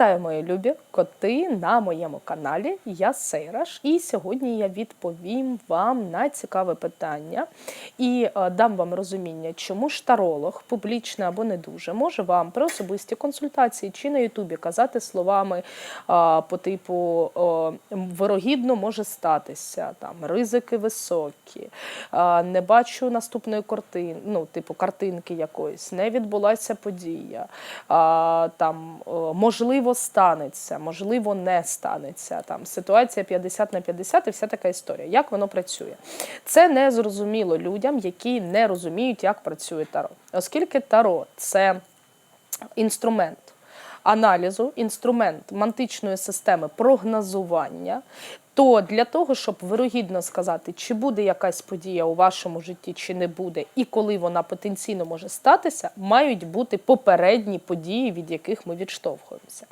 Вітаю, мої любі коти на моєму каналі. Я Сейраш, і сьогодні я відповім вам на цікаве питання і е, дам вам розуміння, чому ж таролог, публічний або не дуже, може вам при особистій консультації чи на Ютубі казати словами е, по типу вирогідно може статися, там ризики високі, е, не бачу наступної картини, ну, типу картинки якоїсь, не відбулася подія. Там е, можливо станеться, можливо, не станеться. Там ситуація 50 на 50 і вся така історія. Як воно працює? Це не зрозуміло людям, які не розуміють, як працює таро. Оскільки таро це інструмент. Аналізу, інструмент мантичної системи прогнозування, то для того, щоб вирогідно сказати, чи буде якась подія у вашому житті, чи не буде, і коли вона потенційно може статися, мають бути попередні події, від яких ми відштовхуємося.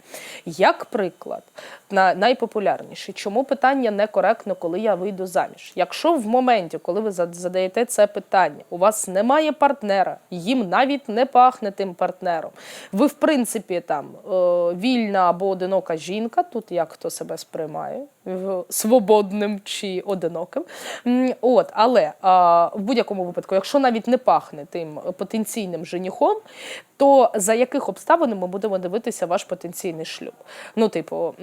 Як приклад, на найпопулярніший, чому питання некоректно, коли я вийду заміж? Якщо в моменті, коли ви задаєте це питання, у вас немає партнера, їм навіть не пахне тим партнером. Ви, в принципі, там е, вільна або одинока жінка, тут як хто себе сприймає, свободним чи одиноким. От, але а, в будь-якому випадку, якщо навіть не пахне тим потенційним женіхом, то за яких обставин ми будемо дивитися ваш потенційний шлюб? Ну, типу.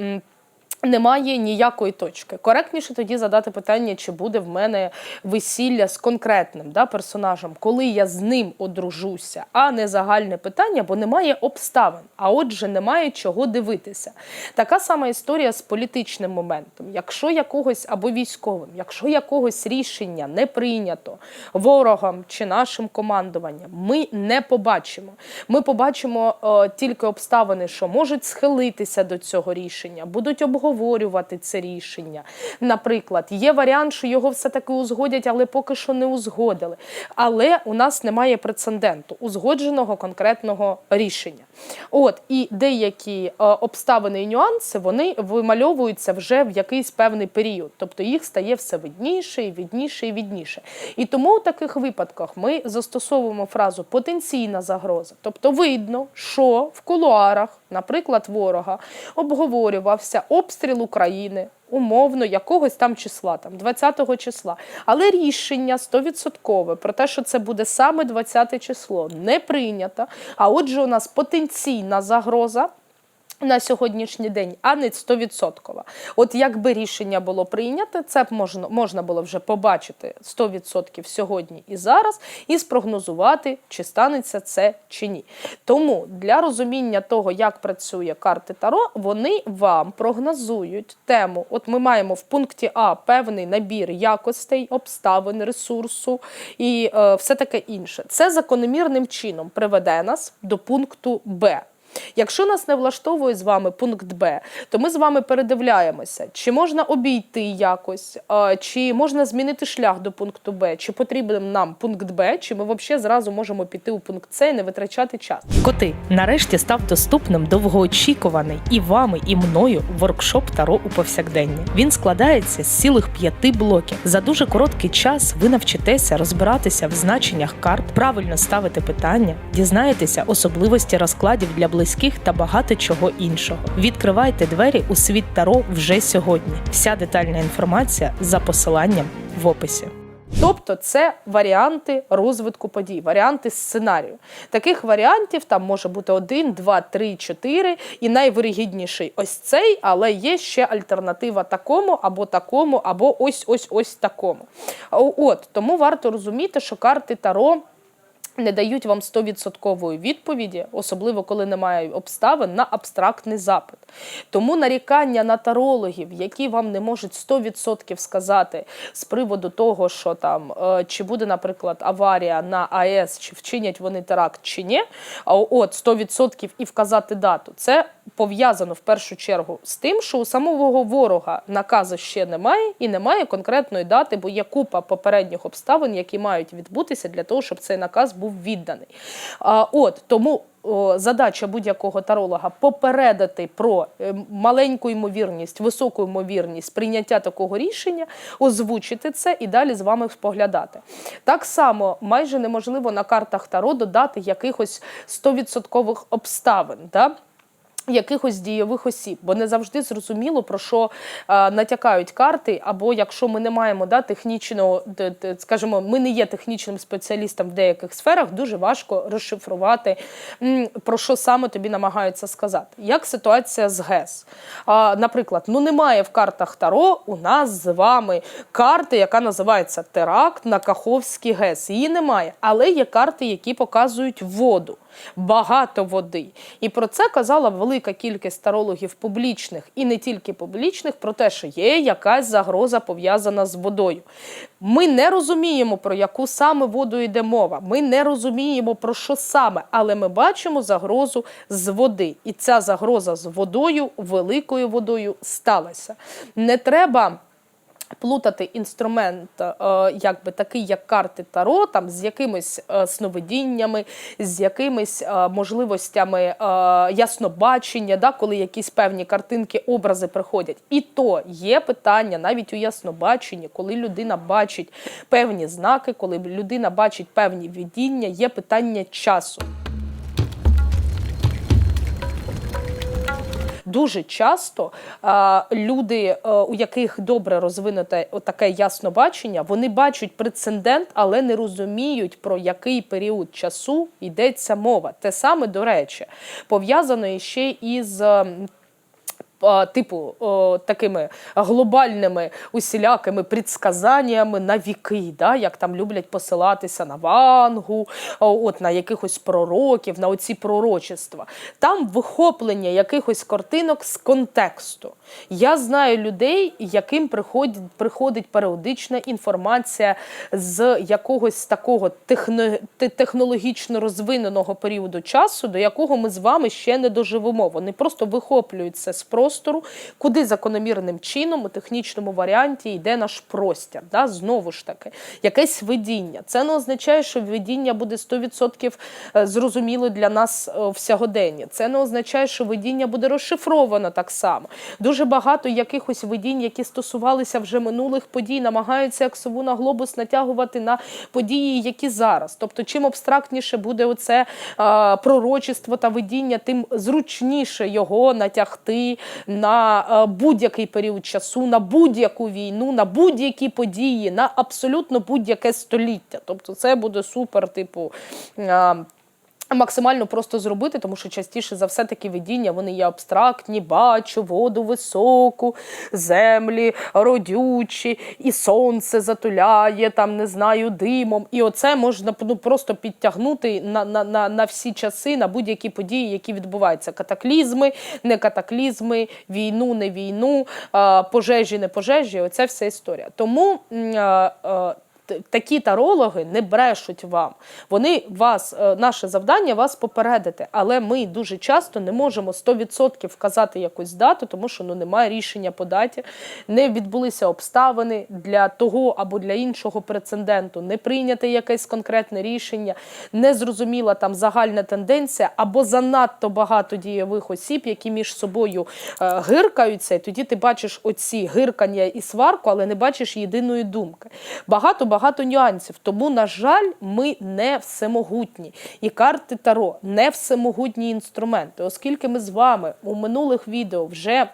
Немає ніякої точки. Коректніше тоді задати питання, чи буде в мене весілля з конкретним да, персонажем, коли я з ним одружуся, а не загальне питання, бо немає обставин, а отже, немає чого дивитися. Така сама історія з політичним моментом. Якщо якогось або військовим, якщо якогось рішення не прийнято ворогом чи нашим командуванням, ми не побачимо. Ми побачимо е, тільки обставини, що можуть схилитися до цього рішення, будуть обговорювати це рішення. Наприклад, є варіант, що його все-таки узгодять, але поки що не узгодили. Але у нас немає прецеденту узгодженого конкретного рішення. От і деякі е, обставини і нюанси вони вимальовуються вже в якийсь певний період, тобто їх стає все видніше і видніше і видніше. І тому у таких випадках ми застосовуємо фразу потенційна загроза, тобто видно, що в кулуарах, наприклад, ворога обговорювався обстріл України. Умовно, якогось там числа, там 20-го числа. Але рішення 100% про те, що це буде саме 20 число, не прийнято. А отже, у нас потенційна загроза. На сьогоднішній день, а не 100%. От якби рішення було прийнято, це б можна, можна було вже побачити 100% сьогодні і зараз, і спрогнозувати, чи станеться це чи ні. Тому для розуміння того, як працює карти Таро, вони вам прогнозують тему. От ми маємо в пункті А певний набір якостей, обставин, ресурсу і е, все таке інше. Це закономірним чином приведе нас до пункту Б. Якщо нас не влаштовує з вами пункт Б, то ми з вами передивляємося, чи можна обійти якось, чи можна змінити шлях до пункту Б, чи потрібен нам пункт Б, чи ми взагалі зразу можемо піти у пункт С і не витрачати час. Коти нарешті став доступним довгоочікуваний і вами, і мною воркшоп Таро у повсякденні. Він складається з цілих п'яти блоків. За дуже короткий час ви навчитеся розбиратися в значеннях карт, правильно ставити питання, дізнаєтеся особливості розкладів для близьких та багато чого іншого. Відкривайте двері у світ Таро вже сьогодні. Вся детальна інформація за посиланням в описі. Тобто це варіанти розвитку подій, варіанти сценарію. Таких варіантів там може бути один, два, три, чотири. І найвирігідніший ось цей, але є ще альтернатива такому, або такому, або ось ось ось такому. От тому варто розуміти, що карти Таро. Не дають вам 100% відповіді, особливо коли немає обставин на абстрактний запит. Тому нарікання на тарологів, які вам не можуть 100% сказати з приводу того, що там е, чи буде, наприклад, аварія на АЕС, чи вчинять вони теракт чи ні, а от 100% і вказати дату, це пов'язано в першу чергу з тим, що у самого ворога наказу ще немає і немає конкретної дати, бо є купа попередніх обставин, які мають відбутися для того, щоб цей наказ був відданий. А, от тому. Задача будь-якого таролога попередити про е, маленьку ймовірність, високу ймовірність прийняття такого рішення, озвучити це і далі з вами споглядати. Так само майже неможливо на картах Таро додати якихось 100% обставин. Да? Якихось дієвих осіб, бо не завжди зрозуміло про що е, натякають карти, або якщо ми не маємо да, технічного, скажімо, ми не є технічним спеціалістом в деяких сферах, дуже важко розшифрувати, про що саме тобі намагаються сказати. Як ситуація з ГЕС? А, наприклад, ну немає в картах Таро у нас з вами карти, яка називається Теракт на Каховський ГЕС. Її немає, але є карти, які показують воду багато води. І про це казала велика кількість тарологів публічних і не тільки публічних, про те, що є якась загроза пов'язана з водою. Ми не розуміємо, про яку саме воду йде мова. Ми не розуміємо, про що саме, але ми бачимо загрозу з води. І ця загроза з водою, великою водою, сталася. Не треба плутати інструмент, е, якби такий, як карти Таро, там з якимись е, сновидіннями, з якимись е, можливостями яснобачення, да, коли якісь певні картинки, образи приходять. І то є питання навіть у яснобаченні, коли людина бачить певні знаки, коли людина бачить певні видіння, є питання часу. Дуже часто люди, е, у яких добре розвинуте таке ясно бачення, вони бачать прецедент, але не розуміють, про який період часу йдеться мова. Те саме, до речі, пов'язано ще із. Типу, такими глобальними усілякими предсказаннями на віки, да, як там люблять посилатися на вангу, от на якихось пророків, на оці пророчества. Там вихоплення якихось картинок з контексту. Я знаю людей, яким приходить, приходить періодична інформація з якогось такого техно, технологічно розвиненого періоду часу, до якого ми з вами ще не доживемо. Вони просто вихоплюють це з простору, куди закономірним чином у технічному варіанті йде наш простір. Да? Знову ж таки, якесь видіння. Це не означає, що видіння буде 100% зрозуміло для нас е, в сьогоденні. Це не означає, що видіння буде розшифровано так само. Дуже багато якихось видінь, які стосувалися вже минулих подій, намагаються як сову на глобус натягувати на події, які зараз. Тобто, чим абстрактніше буде оце е, пророчество та видіння, тим зручніше його натягти на е, будь-який період часу, на будь-яку війну, на будь-які події, на абсолютно будь-яке століття. Тобто, це буде супер, типу. Максимально просто зробити, тому що частіше за все такі видіння вони є абстрактні, бачу воду високу, землі родючі, і сонце затуляє, там не знаю, димом. І оце можна ну, просто підтягнути на, на, на, на всі часи, на будь-які події, які відбуваються. Катаклізми, не катаклізми, війну, не війну, пожежі, не пожежі. Оце вся історія. Тому. Такі тарологи не брешуть вам. Вони вас, е, наше завдання вас попередити, але ми дуже часто не можемо 100% вказати якусь дату, тому що ну немає рішення по даті, не відбулися обставини для того або для іншого прецеденту, не прийняте якесь конкретне рішення, не зрозуміла там загальна тенденція, або занадто багато дієвих осіб, які між собою е, гиркаються, і тоді ти бачиш оці гиркання і сварку, але не бачиш єдиної думки. Багато багато нюансів. Тому, на жаль, ми не всемогутні. І карти Таро не всемогутні інструменти, оскільки ми з вами у минулих відео вже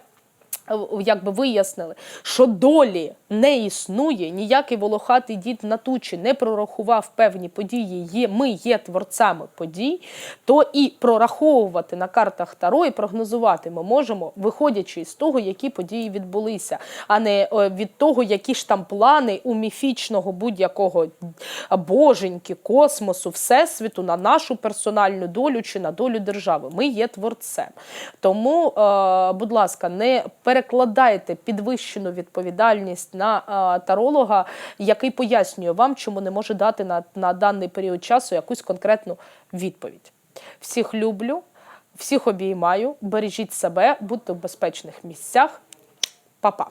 якби вияснили, що долі не існує, ніякий волохатий дід на тучі не прорахував певні події, є, ми є творцями подій, то і прораховувати на картах Таро і прогнозувати ми можемо, виходячи з того, які події відбулися, а не е, від того, які ж там плани у міфічного будь-якого боженьки, космосу, всесвіту на нашу персональну долю чи на долю держави. Ми є творцем. Тому, е, будь ласка, не перекладайте підвищену відповідальність на а, таролога, який пояснює вам, чому не може дати на, на даний період часу якусь конкретну відповідь. Всіх люблю, всіх обіймаю, бережіть себе, будьте в безпечних місцях. Па-па!